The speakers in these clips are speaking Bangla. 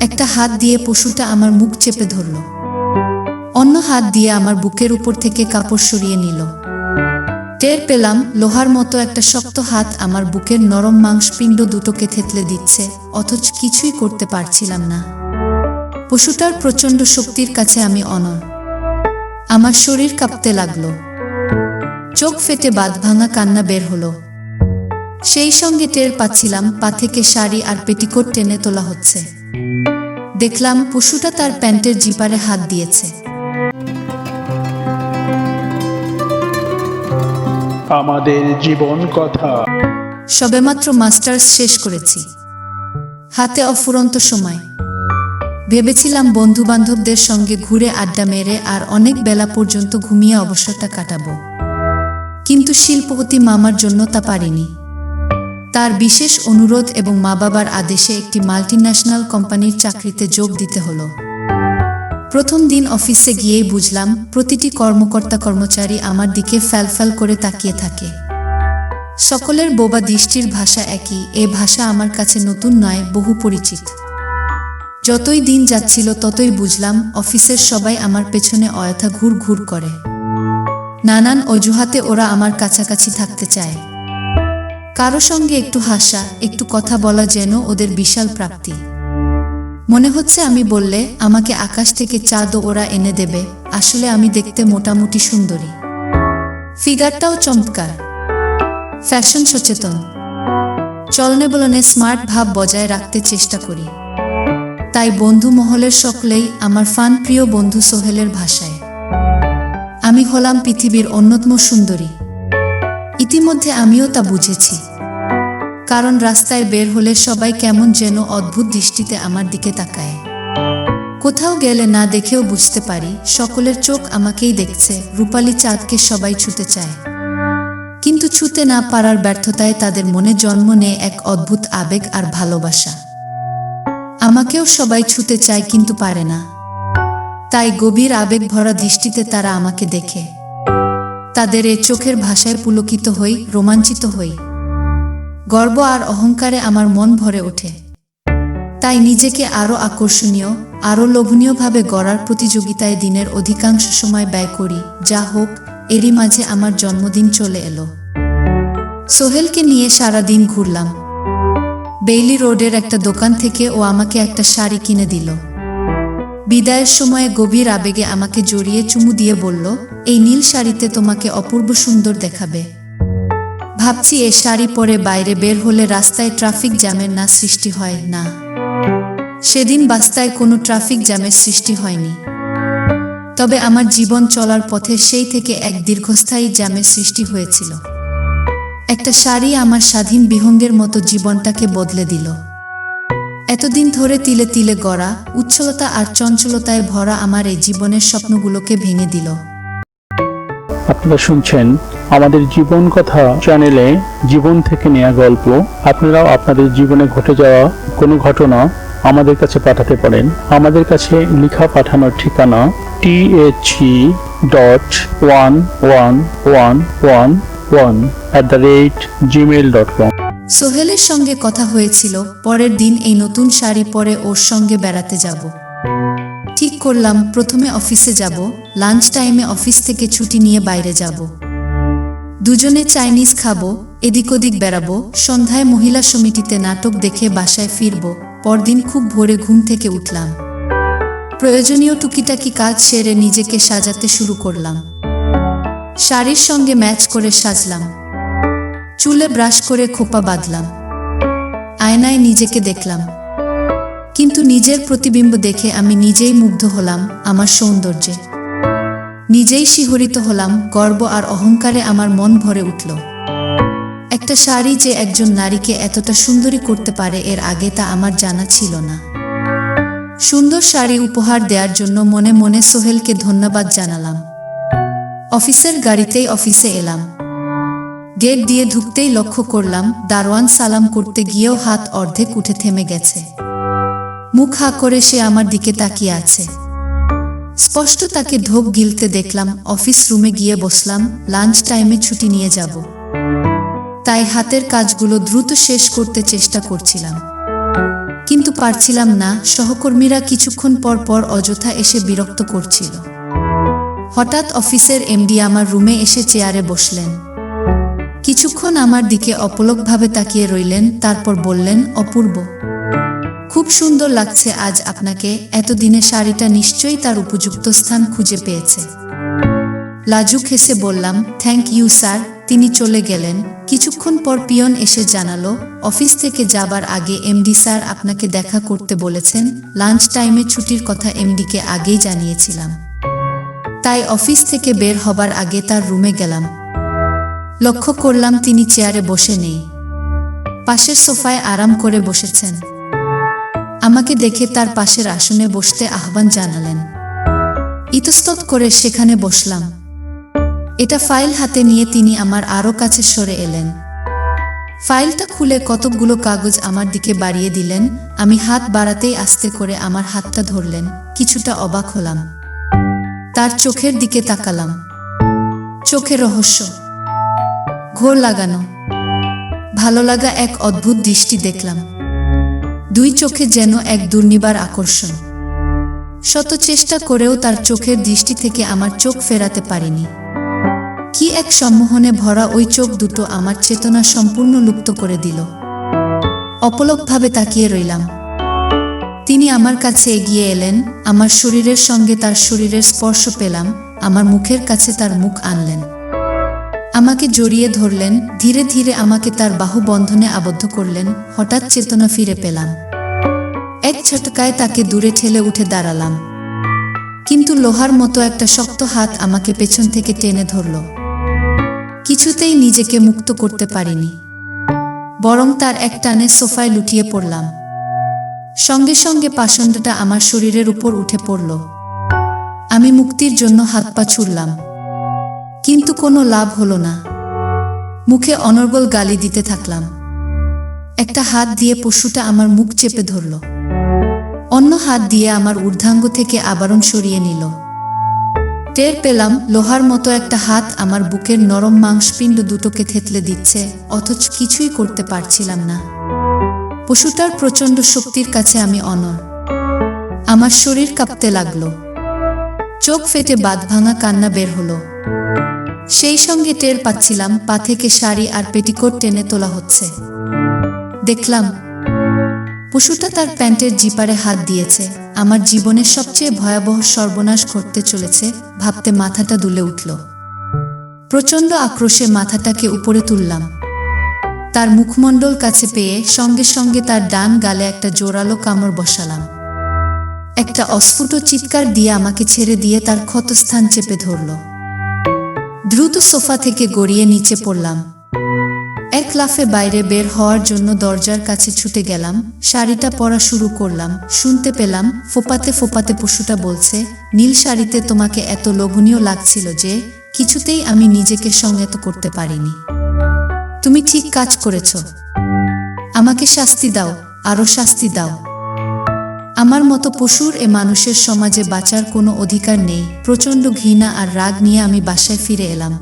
একটা হাত দিয়ে পশুটা আমার মুখ চেপে ধরল। অন্য হাত দিয়ে আমার বুকের উপর থেকে কাপড় সরিয়ে নিল। টের পেলাম লোহার মতো একটা শক্ত হাত আমার বুকের নরম মাংসপিণ্ড দুটোকে থেতলে দিচ্ছে, অথচ কিছুই করতে পারছিলাম না। পশুটার প্রচণ্ড শক্তির কাছে আমি অনর আমার শরীর কাঁপতে লাগল। চোখ ফেটে বাদ ভাঙা কান্না বের হলো। সেই সঙ্গে টের পাচ্ছিলাম পা থেকে শাড়ি আর পেটিকোট টেনে তোলা হচ্ছে। দেখলাম পশুটা তার প্যান্টের জিপারে হাত দিয়েছে। আমাদের জীবন কথা। সবেমাত্র মাস্টার্স শেষ করেছি। হাতে অফুরন্ত সময়। ভেবেছিলাম বন্ধু বান্ধবদের সঙ্গে ঘুরে আড্ডা মেরে আর অনেক বেলা পর্যন্ত ঘুমিয়ে অবসরটা কাটাবো। কিন্তু শিল্পপতি মামার জন্য তা পারিনি। তার বিশেষ অনুরোধ এবং মা বাবার আদেশে একটি মাল্টিন্যাশনাল কোম্পানির চাকরিতে যোগ দিতে হলো। প্রথম দিন অফিসে গিয়েই বুঝলাম, প্রতিটি কর্মকর্তা কর্মচারী আমার দিকে ফ্যালফ্যাল করে তাকিয়ে থাকে। সকলের বোবা দৃষ্টির ভাষা একই, এ ভাষা আমার কাছে নতুন নয়, বহু পরিচিত। যতই দিন যাচ্ছিল ততই বুঝলাম, অফিসের সবাই আমার পেছনে অয়থা ঘুর ঘুর করে। নানান অজুহাতে ওরা আমার কাছাকাছি থাকতে চায়। কারও সঙ্গে একটু হাসা, একটু কথা বলা যেন ওদের বিশাল প্রাপ্তি। মনে হচ্ছে আমি বললে, আমাকে আকাশ থেকে চাঁদও ওরা এনে দেবে, আসলে আমি দেখতে মোটামুটি সুন্দরী। ফিগারটাও চমৎকার। ফ্যাশন সচেতন। চলনে বলনে স্মার্ট ভাব বজায় রাখতে চেষ্টা করি। তাই বন্ধু মহলের সকলেই আমার ফান প্রিয় বন্ধু সোহেলের ভাষায়। আমি হলাম পৃথিবীর অন্যতম সুন্দরী। ইতিমধ্যে আমিও তা বুঝেছি। কারণ রাস্তায় বের হলে সবাই কেমন যেন অদ্ভুত দৃষ্টিতে আমার দিকে তাকায়। কোথাও গেলে না দেখেও বুঝতে পারি, সকলের চোখ আমাকেই দেখছে, রূপালী চাঁদকে সবাই ছুতে চায়। কিন্তু ছুতে না পারার ব্যর্থতায় তাদের মনে জন্ম নেয় এক অদ্ভুত আবেগ আর ভালোবাসা। আমাকেও সবাই ছুতে চায় কিন্তু পারে না। তাই গভীর আবেগ ভরা দৃষ্টিতে তারা আমাকে দেখে। তাদের এ চোখের ভাষায় পুলকিত হই, রোমাঞ্চিত হই। গর্ব আর অহংকারে আমার মন ভরে ওঠে। তাই নিজেকে আরও আকর্ষণীয় আরও লোভনীয়ভাবে গড়ার প্রতিযোগিতায় দিনের অধিকাংশ সময় ব্যয় করি, যা হোক, এরই মাঝে আমার জন্মদিন চলে এলো। সোহেলকে নিয়ে সারা দিন ঘুরলাম। বেইলি রোডের একটা দোকান থেকে ও আমাকে একটা শাড়ি কিনে দিল। বিদায়ের সময়ে গভীর আবেগে আমাকে জড়িয়ে চুমু দিয়ে বলল, এই নীল শাড়িতে তোমাকে অপূর্ব সুন্দর দেখাবে। ভাবছি এ শাড়ি পরে বাইরে বের হলে রাস্তায় ট্রাফিক জ্যামের না সৃষ্টি হয়, না। সেদিন বাস্তায় কোনো ট্রাফিক জ্যামের সৃষ্টি হয়নি। তবে আমার জীবন চলার পথে সেই থেকে এক দীর্ঘস্থায়ী জ্যামের সৃষ্টি হয়েছিল। একটা শাড়ি আমার স্বাধীন বিহঙ্গের মতো জীবনটাকে বদলে দিল। এতদিন ধরে তিলে তিলে গড়া, উচ্ছলতা আর চঞ্চলতায় ভরা আমার এই জীবনের স্বপ্নগুলোকে ভেঙে দিল। আপনারা শুনছেন আমাদের জীবন কথা চ্যানেলে জীবন থেকে নেওয়া গল্প। আপনারাও আপনাদের জীবনে ঘটে যাওয়া কোনো ঘটনা আমাদের কাছে পাঠাতে পারেন। আমাদের কাছে লেখা পাঠানোর ঠিকানা টি dot one one one one one at the rate gmail dot com সোহেলের সঙ্গে কথা হয়েছিল, পরের দিন এই নতুন শাড়ি পরে ওর সঙ্গে বেড়াতে যাব। ঠিক করলাম, প্রথমে অফিসে যাব, লাঞ্চ টাইমে অফিস থেকে ছুটি নিয়ে বাইরে যাব। দুজনে চাইনিজ খাব, এদিক ওদিক বেড়াবো, সন্ধ্যায় মহিলা সমিতিতে নাটক দেখে বাসায় ফিরব, পরদিন খুব ভোরে ঘুম থেকে উঠলাম। প্রয়োজনীয় টুকিটাকি কাজ সেরে নিজেকে সাজাতে শুরু করলাম। শাড়ির সঙ্গে ম্যাচ করে সাজলাম। চুলে ব্রাশ করে খোপা বাঁধলাম। আয়নায় নিজেকে দেখলাম। কিন্তু নিজের প্রতিবিম্ব দেখে আমি নিজেই মুগ্ধ হলাম আমার সৌন্দর্যে। নিজেই শিহরিত হলাম, গর্ব আর অহংকারে আমার মন ভরে উঠল। একটা শাড়ি যে একজন নারীকে এতটা সুন্দরী করতে পারে এর আগে তা আমার জানা ছিল না। সুন্দর শাড়ি উপহার দেওয়ার জন্য মনে মনে সোহেলকে ধন্যবাদ জানালাম। অফিসের গাড়িতেই অফিসে এলাম। গেট দিয়ে ঢুকতেই লক্ষ্য করলাম, দারোয়ান সালাম করতে গিয়েও হাত অর্ধেক উঠে থেমে গেছে। মুখ হা করে সে আমার দিকে তাকিয়ে আছে। স্পষ্ট তাকে ঢোক গিলতে দেখলাম, অফিস রুমে গিয়ে বসলাম, লাঞ্চ টাইমে ছুটি নিয়ে যাব। তাই হাতের কাজগুলো দ্রুত শেষ করতে চেষ্টা করছিলাম। কিন্তু পারছিলাম না, সহকর্মীরা কিছুক্ষণ পর পর অযথা এসে বিরক্ত করছিল। হঠাৎ অফিসের এমডি আমার রুমে এসে চেয়ারে বসলেন। কিছুক্ষণ আমার দিকে অপলকভাবে তাকিয়ে রইলেন, তারপর বললেন, অপূর্ব। খুব সুন্দর লাগছে আজ আপনাকে। এতদিনে শাড়িটা নিশ্চয়ই তার উপযুক্ত স্থান খুঁজে পেয়েছে। লাজুক হেসে বললাম, থ্যাংক ইউ, স্যার। তিনি চলে গেলেন। কিছুক্ষণ পর পিয়ন এসে জানালো, অফিস থেকে যাবার আগে এমডি স্যার আপনাকে দেখা করতে বলেছেন। লাঞ্চ টাইমে ছুটির কথা এমডিকে আগেই জানিয়েছিলাম। তাই অফিস থেকে বের হবার আগে তার রুমে গেলাম। লক্ষ্য করলাম তিনি চেয়ারে বসে নেই। পাশের সোফায় আরাম করে বসেছেন। আমাকে দেখে তার পাশের আসনে বসতে আহ্বান জানালেন। ইতস্তত করে সেখানে বসলাম। এটা ফাইল হাতে নিয়ে তিনি আমার আরও কাছে সরে এলেন। ফাইলটা খুলে কতকগুলো কাগজ আমার দিকে বাড়িয়ে দিলেন। আমি হাত বাড়াতেই আস্তে করে আমার হাতটা ধরলেন। কিছুটা অবাক হলাম। তার চোখের দিকে তাকালাম। চোখে রহস্য। ঘোর লাগানো। ভালো লাগা এক অদ্ভুত দৃষ্টি দেখলাম। দুই চোখে যেন এক দুর্নিবার আকর্ষণ। শত চেষ্টা করেও তার চোখের দৃষ্টি থেকে আমার চোখ ফেরাতে পারিনি। কি এক সম্মোহনে ভরা ওই চোখ দুটো আমার চেতনা সম্পূর্ণ লুপ্ত করে দিল। অপলকভাবে তাকিয়ে রইলাম। তিনি আমার কাছে এগিয়ে এলেন, আমার শরীরের সঙ্গে তার শরীরের স্পর্শ পেলাম, আমার মুখের কাছে তার মুখ আনলেন। আমাকে জড়িয়ে ধরলেন, ধীরে ধীরে আমাকে তার বাহু বন্ধনে আবদ্ধ করলেন, হঠাৎ চেতনা ফিরে পেলাম। এক ছটকায় তাকে দূরে ঠেলে উঠে দাঁড়ালাম। কিন্তু লোহার মতো একটা শক্ত হাত আমাকে পেছন থেকে টেনে ধরল। কিছুতেই নিজেকে মুক্ত করতে পারিনি। বরং তার এক টানে সোফায় লুটিয়ে পড়লাম। সঙ্গে সঙ্গে পাষণ্ডটা আমার শরীরের উপর উঠে পড়ল। আমি মুক্তির জন্য হাত পা ছুড়লাম। কিন্তু কোনো লাভ হলো না। মুখে অনর্গল গালি দিতে থাকলাম। একটা হাত দিয়ে পশুটা আমার মুখ চেপে ধরল। অন্য হাত দিয়ে আমার ঊর্ধ্বাঙ্গ থেকে আবরণ সরিয়ে নিল। টের পেলাম লোহার মতো একটা হাত আমার বুকের নরম মাংসপিণ্ড দুটোকে থেতলে দিচ্ছে, অথচ কিছুই করতে পারছিলাম না। পশুটার প্রচণ্ড শক্তির কাছে আমি অনর আমার শরীর কাঁপতে লাগল। চোখ ফেটে বাদ ভাঙা কান্না বের হলো। সেই সঙ্গে টের পাচ্ছিলাম পা থেকে শাড়ি আর পেটিকোট টেনে তোলা হচ্ছে। দেখলাম, পশুটা তার প্যান্টের জিপারে হাত দিয়েছে। আমার জীবনের সবচেয়ে ভয়াবহ সর্বনাশ ঘটতে চলেছে ভাবতে মাথাটা দুলে উঠল। প্রচণ্ড আক্রোশে মাথাটাকে উপরে তুললাম। তার মুখমণ্ডল কাছে পেয়ে সঙ্গে সঙ্গে তার ডান গালে একটা জোরালো কামড় বসালাম। একটা অস্ফুট চিৎকার দিয়ে আমাকে ছেড়ে দিয়ে তার ক্ষতস্থান চেপে ধরল। দ্রুত সোফা থেকে গড়িয়ে নিচে পড়লাম। এক লাফে বাইরে বের হওয়ার জন্য দরজার কাছে ছুটে গেলাম, শাড়িটা পরা শুরু করলাম, শুনতে পেলাম ফোপাতে ফোপাতে পশুটা বলছে, নীল শাড়িতে তোমাকে এত লোভনীয় লাগছিল যে, কিছুতেই আমি নিজেকে সংযত করতে পারিনি। তুমি ঠিক কাজ করেছ। আমাকে শাস্তি দাও, আরও শাস্তি দাও। আমার মতো পশুর এ মানুষের সমাজে বাঁচার কোনো অধিকার নেই। প্রচণ্ড ঘৃণা আর রাগ নিয়ে আমি বাসায় ফিরে এলাম।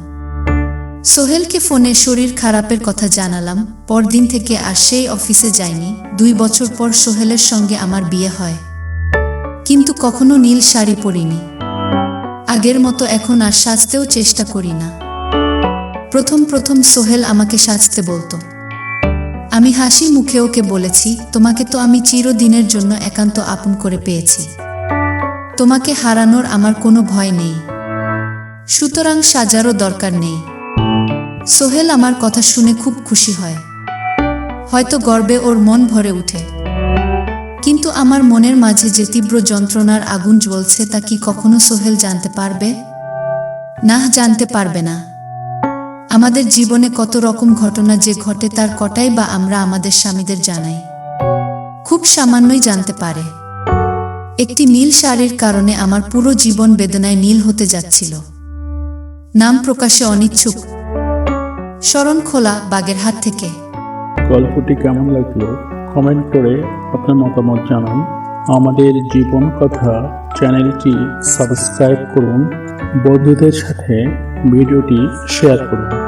সোহেলকে ফোনে শরীর খারাপের কথা জানালাম। পরদিন থেকে আর সেই অফিসে যাইনি। দুই বছর পর সোহেলের সঙ্গে আমার বিয়ে হয়। কিন্তু কখনো নীল শাড়ি পরিনি। আগের মতো এখন আর সাজতেও চেষ্টা করি না। প্রথম প্রথম সোহেল আমাকে সাজতে বলতো। আমি হাসি মুখে ওকে বলেছি, তোমাকে তো আমি চিরদিনের জন্য একান্ত আপন করে পেয়েছি। তোমাকে হারানোর আমার কোনো ভয় নেই। সুতরাং সাজারও দরকার নেই। সোহেল আমার কথা শুনে খুব খুশি হয়। হয়তো গর্বে ওর মন ভরে উঠে কিন্তু আমার মনের মাঝে যে তীব্র যন্ত্রণার আগুন জ্বলছে তা কি কখনো সোহেল জানতে পারবে? না, জানতে পারবে না। আমাদের জীবনে কত রকম ঘটনা যে ঘটে তার কটাই বা আমরা আমাদের স্বামীদের জানাই। খুব সামান্যই জানতে পারে। একটি নীল শাড়ির কারণে আমার পুরো জীবন বেদনায় নীল হতে যাচ্ছিল। নাম প্রকাশে অনিচ্ছুক। শরণ খোলা বাগের হাত থেকে। গল্পটি কেমন লাগল কমেন্ট করে আপনার মতামত জানান। আমাদের জীবন কথা চ্যানেলটি সাবস্ক্রাইব করুন। বন্ধুদের সাথে ভিডিওটি শেয়ার করুন।